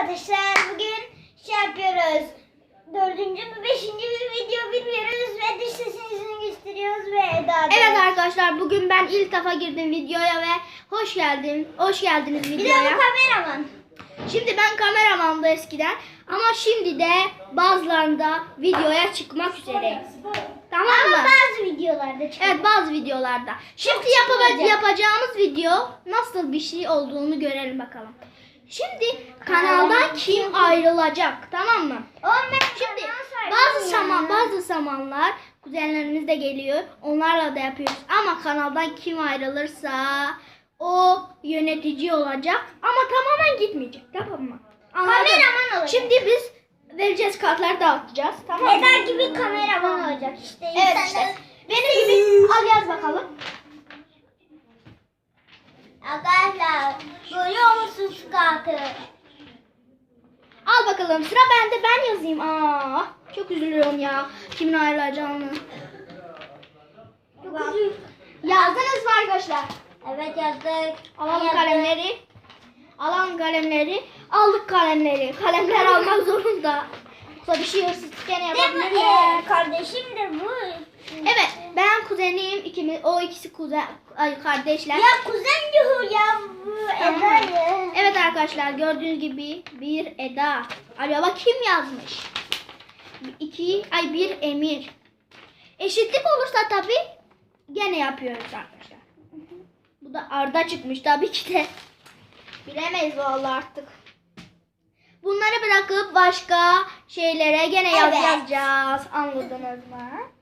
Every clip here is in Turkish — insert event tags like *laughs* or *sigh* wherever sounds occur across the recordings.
arkadaşlar bugün şey yapıyoruz. Dördüncü mü beşinci bir video bilmiyoruz ve dış sesini gösteriyoruz ve Eda. Evet arkadaşlar bugün ben ilk defa girdim videoya ve hoş geldin. Hoş geldiniz Bir de bu videoya. kameraman. Şimdi ben kameramandım eskiden ama şimdi de bazılarında videoya çıkmak üzereyim. Tamam Ama mı? bazı videolarda çıkıyor. Evet bazı videolarda. Şimdi yapacağımız video nasıl bir şey olduğunu görelim bakalım. Şimdi kanaldan kim ayrılacak tamam mı? Şimdi bazı ya. zaman bazı zamanlar kuzenlerimiz de geliyor. Onlarla da yapıyoruz. Ama kanaldan kim ayrılırsa o yönetici olacak. Ama tamamen gitmeyecek. Tamam mı? Anladın? Kameraman olacak. Şimdi biz vereceğiz kartları dağıtacağız. Tamam mı? Eda gibi kameraman olacak işte. Evet işte. Benim gibi al yaz bakalım. Arkadaşlar görüyor musunuz kartı? Al bakalım sıra bende ben yazayım. Aa, çok üzülüyorum ya kimin ayrılacağını. Çok üzüldüm. Yazdınız mı arkadaşlar? Evet yazdık. Alalım Yazdık. kalemleri. Alalım kalemleri. Aldık kalemleri. Kalemler almak zorunda. Yoksa bir şey hırsızlık gene yapabilirler. Ee, kardeşim de bu. Evet ben kuzenim. ikimiz, o ikisi kuzen, ay kardeşler. Ya kuzen diyor ya bu Eda. Evet arkadaşlar gördüğünüz gibi bir Eda. Acaba kim yazmış? İki, ay bir Emir. Eşitlik olursa tabi gene yapıyoruz arkadaşlar. Bu da Arda çıkmış tabii ki de. Bilemeyiz vallahi artık. Bunları bırakıp başka şeylere gene Evet. yazacağız. Anladınız mı?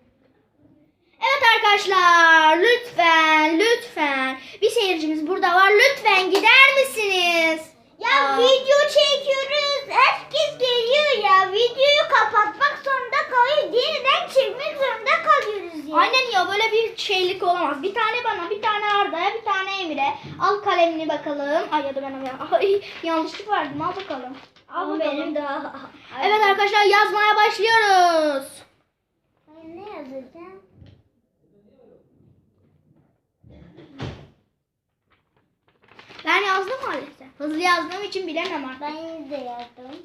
Evet arkadaşlar lütfen lütfen bir seyircimiz burada var. Lütfen gider misiniz? Ya Aa. video çekiyoruz. Herkes geliyor ya. Videoyu kapatmak zorunda kalıyor. Yeniden çekmek zorunda kalıyoruz ya. Aynen ya böyle bir şeylik olamaz. Bir tane bana, bir tane Arda'ya, bir tane Emir'e. Al kalemini bakalım. Ay ya da ben ama Ay, yanlışlık verdim. Al bakalım. Al bakalım. benim. *laughs* Evet arkadaşlar yazmaya başlıyoruz. Ay, Ne yazacağım? Ben yazdım maalesef. Hızlı yazdığım için bilemem artık. Ben de yazdım.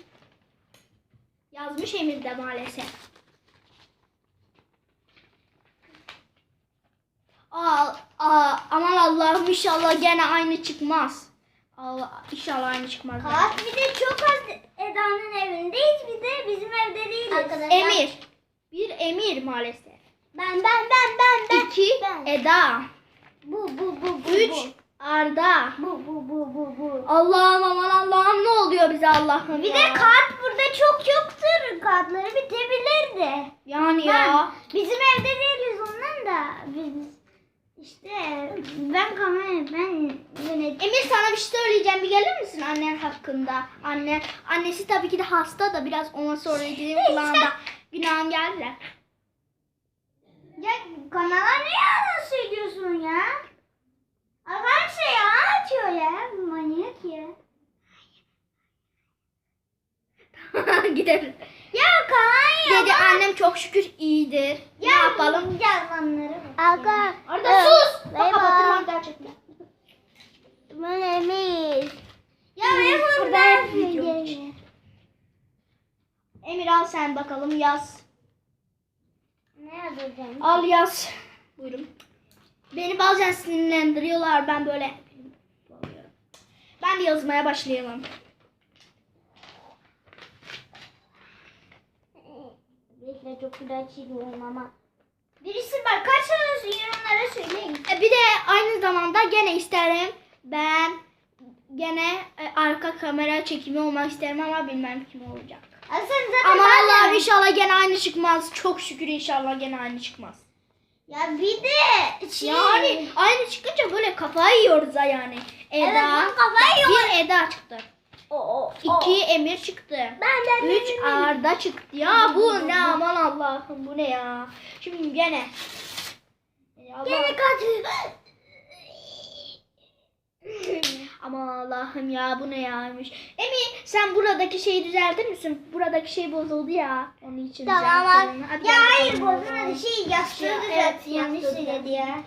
Yazmış Emir de maalesef. Aa, aa, aman Allah'ım inşallah gene aynı çıkmaz. Allah inşallah aynı çıkmaz. Kağıt bir de çok az Eda'nın evindeyiz. Bir de bizim evde değiliz. Arkadaşlar. Emir. Bir Emir maalesef. Ben ben ben ben ben. İki Ben. Eda. Bu bu bu bu. Üç Bu Arda. bu bu bu bu. Allah'ım aman Allah'ım ne oluyor bize Allah'ım Bir ya. de kağıt burada çok çoktur. Kağıtları bitebilir de. Yani ya. bizim evde değiliz ondan da. Biz işte ben kamera ben yönet. Emir sana bir şey söyleyeceğim. Bir gelir misin annen hakkında? Anne, annesi tabii ki de hasta da biraz ona söylediğim *laughs* kulağında günahım geldi. Ya kanala ne yalan söylüyorsun ya? Arkadaşlar yalan atıyor ya. Bu Manyak ya. *laughs* Gidelim. Ya Kaan ya. Dedi annem çok şükür iyidir. ne yapalım? Yalanları. Aga. Arda sus. Bak bay. Arda çekme. Münemiş. Ya benim burada Emir al sen bakalım yaz. Ne yazacağım? Al yaz. Buyurun. Beni bazen sinirlendiriyorlar. Ben böyle. Ben de yazmaya başlayalım. Bekle çok güzel çiziyorum ama. Birisi bak kaç tane yorumlara söyleyin. E, bir de aynı zamanda gene isterim. Ben gene e, arka kamera çekimi olmak isterim ama bilmem kim olacak. Sen zaten Ama zaten- Allah'ım inşallah gene aynı çıkmaz. Çok şükür inşallah gene aynı çıkmaz. Ya bir de şey. Yani aynı çıkınca böyle kafayı yiyoruz ha yani. Eda. Evet, kafayı Bir Eda çıktı. O, o, İki Emir çıktı. Ben de Üç Arda çıktı. Ya bu ne aman Allah'ım bu ne ya. Şimdi gene. Allah. Gene kaç. Aman Allah'ım ya bu ne yaymış. Emi sen buradaki şeyi düzeltir misin? Buradaki şey bozuldu ya. Onun için Tamam. düzeltelim. Hadi Ya gel hayır bakalım. bozulmadı şey yastığı Evet, düzeltti yanlış yastığı söyledi ya.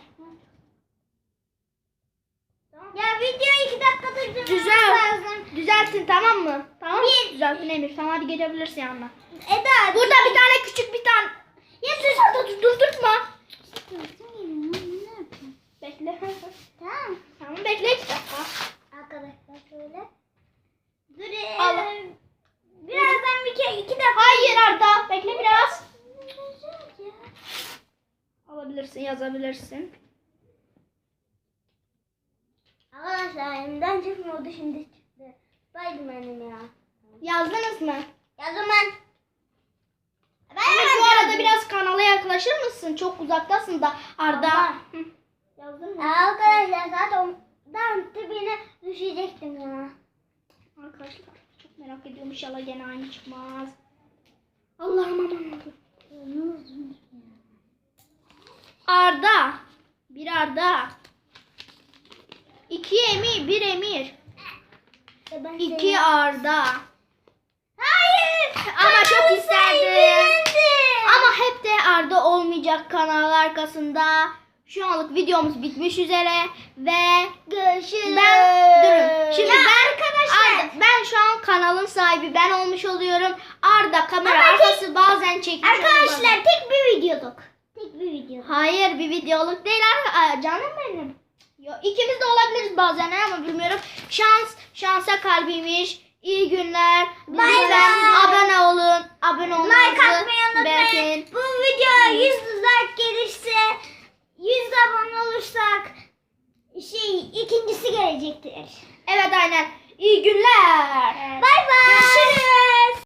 Ya video iki dakika durdurmamız Güzel. lazım. Düzeltin tamam mı? Tamam Bir. Düzelttin Emir. Tamam hadi geçebilirsin yanına. Eda. Burada bir tane küçük bir tane. Ya sus dur, durdurtma. Bekle. Tamam. tamam bekle iki dakika. Arkadaşlar şöyle. Dur. E, Birazdan bir kere iki dakika. Hayır Arda. Bekle biraz. Alabilirsin yazabilirsin. Arkadaşlar elimden çıkmıyordu şimdi çıktı. Baydım benim ya. Yazdınız mı? Yazdım ben. Ben hemen bu arada biraz kanala yaklaşır mısın? Çok uzaktasın da Arda. Yazdın mı? Arkadaşlar zaten ondan dibine düşecektim ya. Arkadaşlar çok merak ediyorum inşallah gene aynı çıkmaz. Allah'ım aman Allah'ım. Arda. Bir Arda. İki Emir, bir Emir. Ben İki Arda. Hayır. Ama çok isterdim. Ama hep de Arda olmayacak kanal arkasında. Şu anlık videomuz bitmiş üzere ve Görüşürüz. ben durun. Şimdi Ya ben arkadaşlar. Arda, ben şu an kanalın sahibi ben olmuş oluyorum. Arda kamera Ama arkası bazen çekmiş Arkadaşlar tek bir videoluk. Tek bir video. Hayır bir videoluk değil canım benim. Yo, ikimiz de olabiliriz bazen ama bilmiyorum. Şans şansa kalbiymiş. İyi günler. Bay bay. abone olun. Abone olmanızı Like atmayı unutmayın. Bu videoya 100 like gelirse 100 abone olursak şey ikincisi gelecektir. Evet aynen. İyi günler. Bay bay. Görüşürüz.